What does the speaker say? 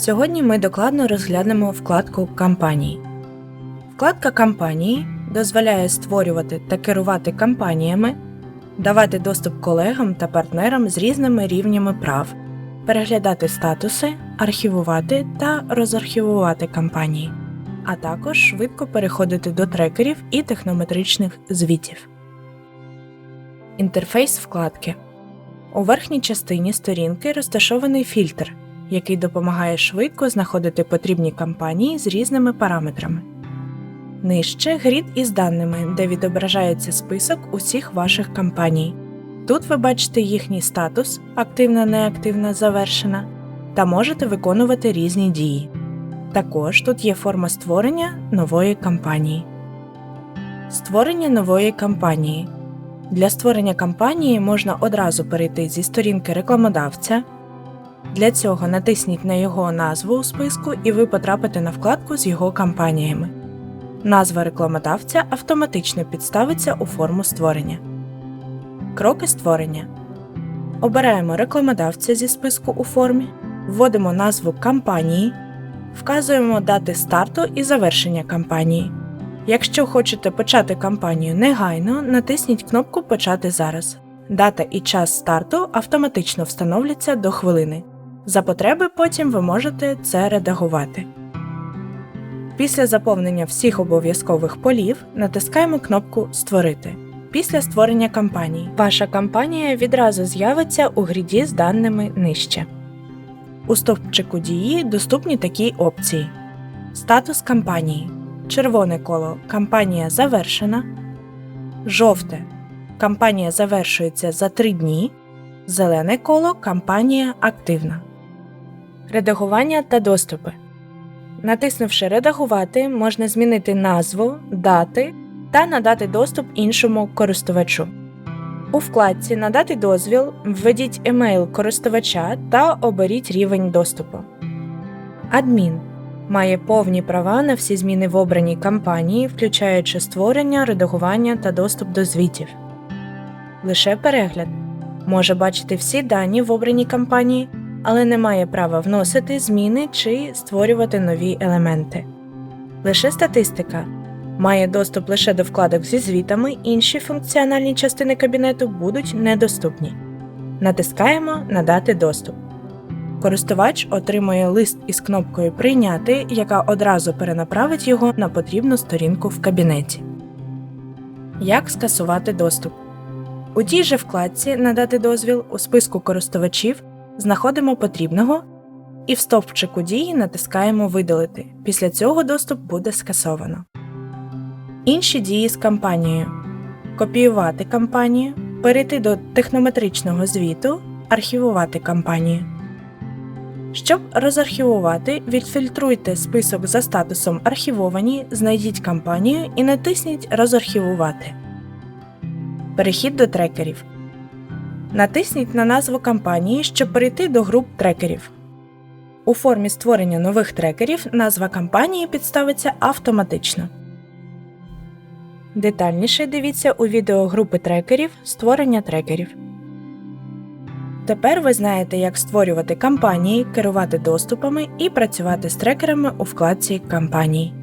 Сьогодні ми докладно розглянемо вкладку Кампанії. Вкладка Кампанії дозволяє створювати та керувати кампаніями, давати доступ колегам та партнерам з різними рівнями прав, переглядати статуси, архівувати та розархівувати кампанії, а також швидко переходити до трекерів і технометричних звітів. Інтерфейс вкладки. У верхній частині сторінки розташований фільтр, який допомагає швидко знаходити потрібні кампанії з різними параметрами. Нижче грід із даними, де відображається список усіх ваших кампаній. Тут ви бачите їхній статус активна, неактивна, завершена та можете виконувати різні дії. Також тут є форма створення нової кампанії. Створення нової кампанії. Для створення кампанії можна одразу перейти зі сторінки рекламодавця. Для цього натисніть на його назву у списку і ви потрапите на вкладку з його кампаніями. Назва рекламодавця автоматично підставиться у форму створення. Кроки створення. Обираємо рекламодавця зі списку у формі, вводимо назву кампанії, вказуємо дати старту і завершення кампанії. Якщо хочете почати кампанію негайно, натисніть кнопку Почати зараз. Дата і час старту автоматично встановляться до хвилини. За потреби потім ви можете це редагувати. Після заповнення всіх обов'язкових полів натискаємо кнопку Створити. Після створення кампанії ваша кампанія відразу з'явиться у гріді з даними нижче. У стовпчику дії доступні такі опції: Статус кампанії. Червоне коло Кампанія завершена. Жовте. Кампанія завершується за 3 дні. Зелене коло Кампанія активна. Редагування та доступи. Натиснувши Редагувати, можна змінити назву, дати та надати доступ іншому користувачу. У вкладці Надати дозвіл введіть емейл користувача та оберіть рівень доступу. Адмін має повні права на всі зміни в обраній кампанії, включаючи створення, редагування та доступ до звітів. Лише перегляд може бачити всі дані в обраній кампанії, але не має права вносити зміни чи створювати нові елементи. Лише статистика має доступ лише до вкладок зі звітами, інші функціональні частини кабінету будуть недоступні. Натискаємо Надати доступ. Користувач отримує лист із кнопкою Прийняти, яка одразу перенаправить його на потрібну сторінку в кабінеті. Як скасувати доступ? У тій же вкладці Надати дозвіл у списку користувачів знаходимо потрібного і в стовпчику дії натискаємо Видалити. Після цього доступ буде скасовано. Інші дії з кампанією: Копіювати кампанію, перейти до технометричного звіту, архівувати кампанію. Щоб розархівувати, відфільтруйте список за статусом Архівовані, знайдіть кампанію і натисніть Розархівувати. Перехід до трекерів. Натисніть на назву кампанії, щоб перейти до груп трекерів. У формі створення нових трекерів назва кампанії підставиться автоматично. Детальніше дивіться у відео групи трекерів Створення трекерів. Тепер ви знаєте, як створювати кампанії, керувати доступами і працювати з трекерами у вкладці Кампанії.